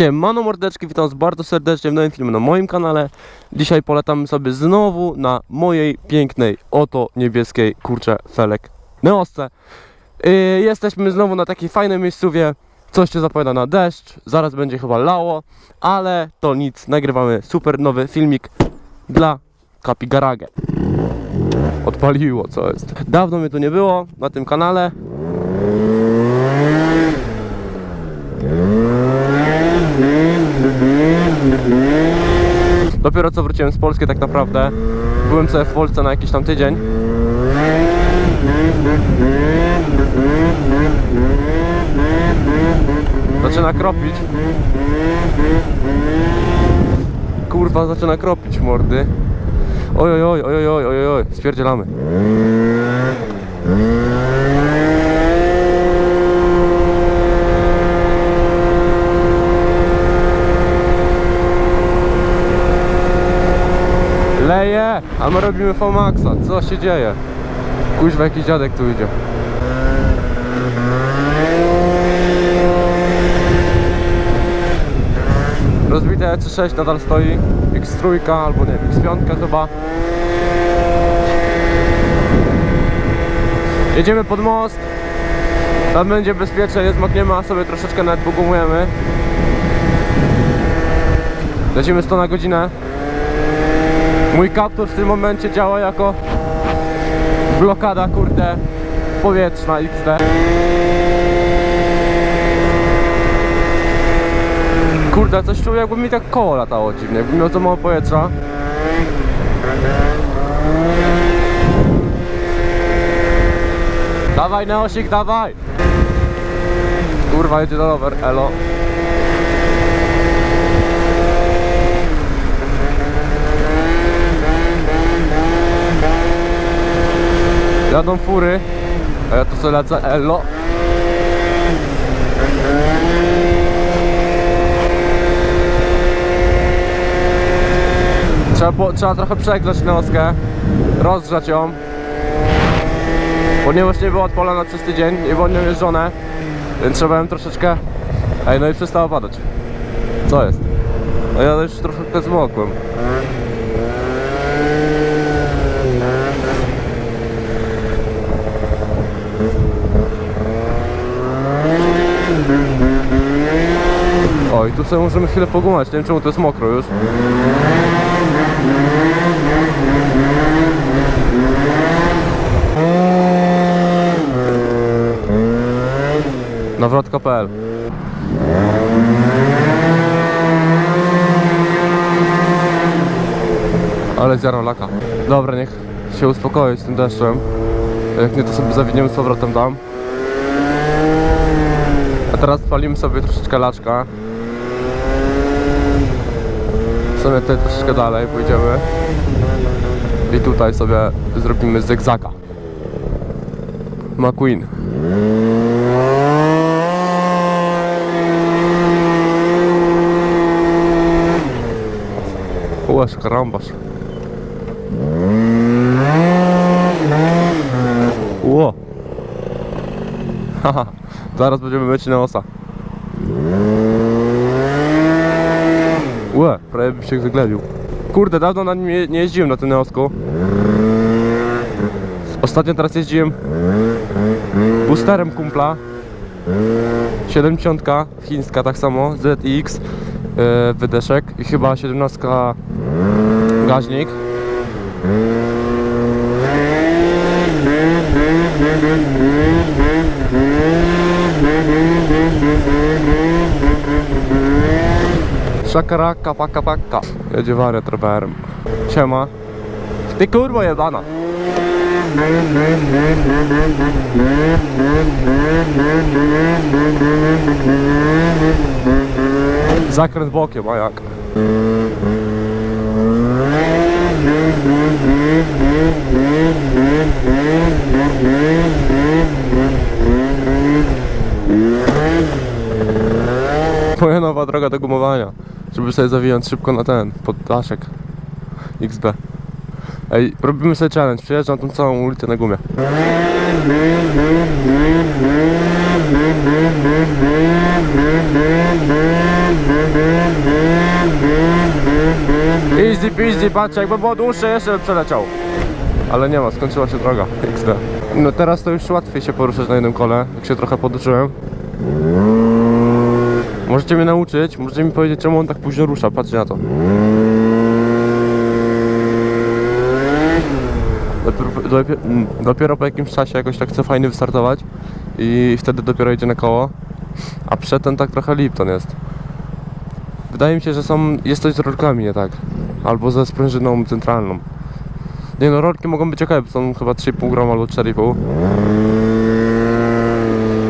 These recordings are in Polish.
Siemano mordeczki, witam was bardzo serdecznie w nowym filmie na moim kanale. Dzisiaj polecamy sobie znowu na mojej pięknej, oto niebieskiej, kurczę, felek Neosce. Yy, jesteśmy znowu na takiej fajnej miejscówie, coś się zapowiada na deszcz, zaraz będzie chyba lało, ale to nic, nagrywamy super nowy filmik dla Kapi Garage. Odpaliło, co jest. Dawno mnie tu nie było na tym kanale, Dopiero co wróciłem z Polski tak naprawdę. Byłem sobie w Polsce na jakiś tam tydzień. Zaczyna kropić. Kurwa, zaczyna kropić mordy. Oj, oj, oj, oj, oj, oj, oj, spierdzielamy. A my robimy Fomaxa. Co się dzieje? Kuźwa, jakiś dziadek tu idzie. Rozbite EC6 nadal stoi. X3 albo nie wiem, X5 chyba. Jedziemy pod most. Tam będzie bezpiecznie, nie zmokniemy, a sobie troszeczkę nawet pogumujemy. Lecimy 100 na godzinę. Mój kaptur w tym momencie działa jako blokada, kurde, powietrzna XD. Kurde, coś czuję jakby mi tak koło latało dziwnie, jakbym miał za mało powietrza. Dawaj Neosik, dawaj! Kurwa, jedzie do rower, elo. Jadą fury, a ja tu sobie lecę, elo. Trzeba, było, trzeba trochę przegrzać noskę, rozgrzać ją. Ponieważ nie była odpalona przez tydzień, nie było nią jeżdżone, więc trzeba ją troszeczkę... Ej, no i przestało padać. Co jest? No ja już trochę zmokłem. O, i tu sobie możemy chwilę pogumać, nie wiem czemu to jest mokro już. Nawrotka.pl Ale zjarał laka. Dobra, niech się uspokoi z tym deszczem. Jak nie, to sobie zawiniemy z powrotem tam. A teraz spalimy sobie troszeczkę laczka. Sobie tutaj troszeczkę dalej pójdziemy. I tutaj sobie zrobimy zegzaka. McQueen. Łasz, karambasz. Ło. Haha, zaraz będziemy myć na osa. Łe, prawie bym się wyglebił. Kurde, dawno na nim je- nie jeździłem na tym Neosku. Ostatnio teraz jeździłem boosterem kumpla. 70 chińska tak samo, ZX yy, wydeszek i chyba 17 gaźnik. Szakaraka paka paka. Jedzie wariat rowerem. Siema. Ty kurwo jebana. Zakręt bokiem, a jak? Moja nowa droga do gumowania żeby sobie zawijać szybko na ten, poddaszek XB. Ej, robimy sobie challenge, przejeżdżam tą całą ulicę na gumie. Easy peasy, patrzcie, jakby było dłuższe, jeszcze przeleciał. Ale nie ma, skończyła się droga, XD. No teraz to już łatwiej się poruszać na jednym kole, jak się trochę poduczyłem. Możecie mnie nauczyć, możecie mi powiedzieć, czemu on tak późno rusza, patrzcie na to. Dopiero, dopiero, mm, dopiero po jakimś czasie jakoś tak chce fajnie wystartować i wtedy dopiero idzie na koło, a przedtem tak trochę Lipton jest. Wydaje mi się, że są, jest coś z rolkami nie tak, albo ze sprężyną centralną. Nie no, rolki mogą być ok, bo są chyba 3,5 gram albo 4,5.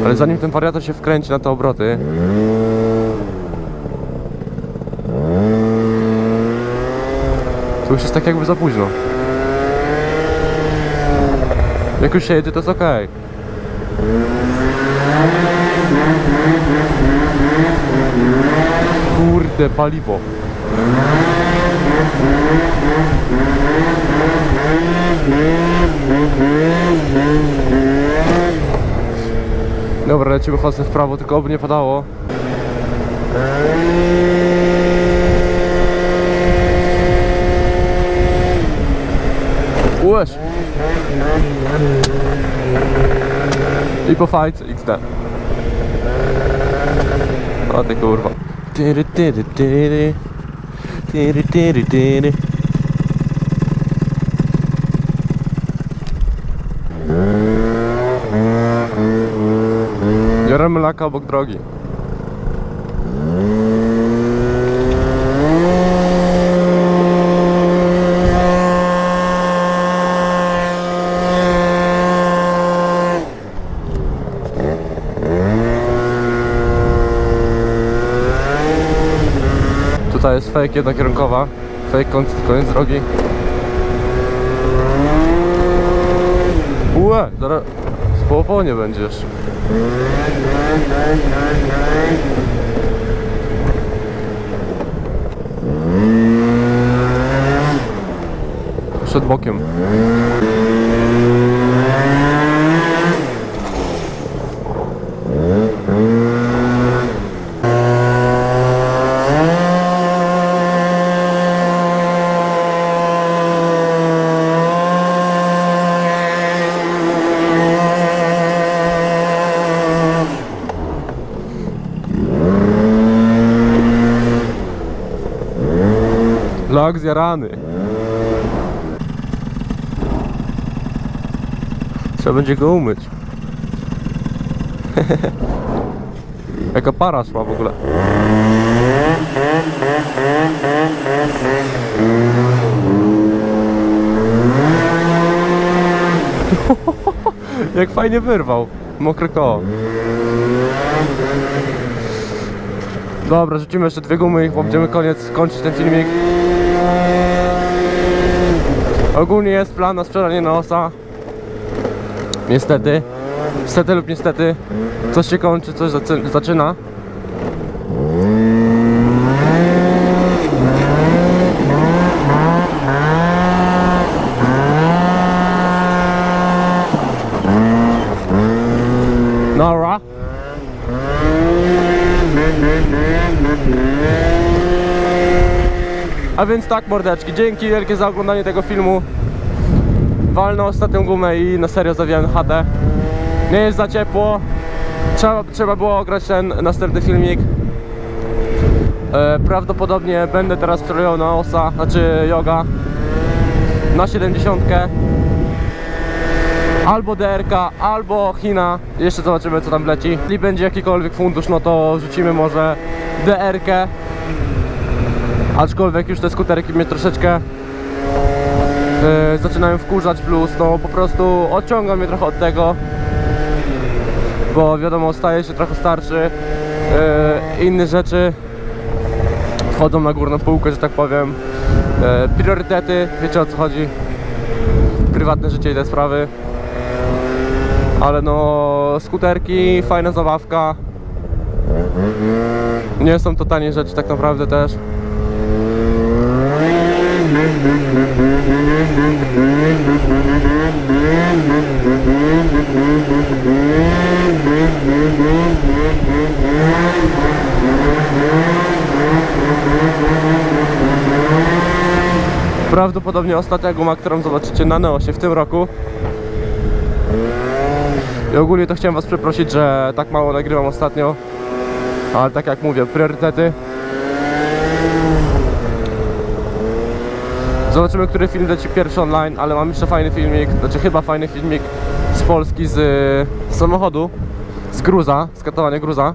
Ale zanim ten wariator się wkręci na te obroty, to już jest tak jakby za późno. Jak już się jedzie, to jest ok. Kurde, paliwo. Dobra, lecimy fazę w prawo, tylko oby nie padało. Ułeż! I po fajce XD. O ty kurwa. Tyry, tyry, tyry. Tyry, tyry, tyry. Bioremy laka obok drogi. Jest fake jednokierunkowa. Fake koniec, koniec drogi. Ue, zaraz spłowonie będziesz. Przed bokiem. Lak zjarany. Trzeba będzie go umyć. Jaka para szła w ogóle. Jak fajnie wyrwał. Mokre koło. Dobra, rzucimy jeszcze dwie gumy i będziemy koniec, kończyć ten filmik. Ogólnie jest plan na sprzedanie nosa. Niestety. Niestety lub niestety. Coś się kończy, coś zaczyna. Nora. A więc tak mordeczki, dzięki wielkie za oglądanie tego filmu. Walnę ostatnią gumę i na serio zawijałem chatę. Nie jest za ciepło. Trzeba, trzeba było ograć ten następny filmik. E, Prawdopodobnie będę teraz przerabiał na osa, znaczy yoga Na 70 Albo DRK, albo China. Jeszcze zobaczymy co tam leci. Jeśli będzie jakikolwiek fundusz, no to rzucimy może DRK Aczkolwiek już te skuterki mnie troszeczkę yy, zaczynają wkurzać plus no po prostu odciąga mnie trochę od tego bo wiadomo staje się trochę starszy yy, inne rzeczy wchodzą na górną półkę, że tak powiem. Yy, priorytety, wiecie o co chodzi. Prywatne życie i te sprawy. Ale no skuterki, fajna zabawka. Nie są to tanie rzeczy tak naprawdę też Prawdopodobnie ostatnia guma, którą zobaczycie na Neosie w tym roku. I ogólnie to chciałem was przeprosić, że tak mało nagrywam ostatnio. Ale tak jak mówię, priorytety. Zobaczymy, który film leci pierwszy online, ale mam jeszcze fajny filmik, znaczy chyba fajny filmik z Polski z, z samochodu, z gruza, z katowania gruza.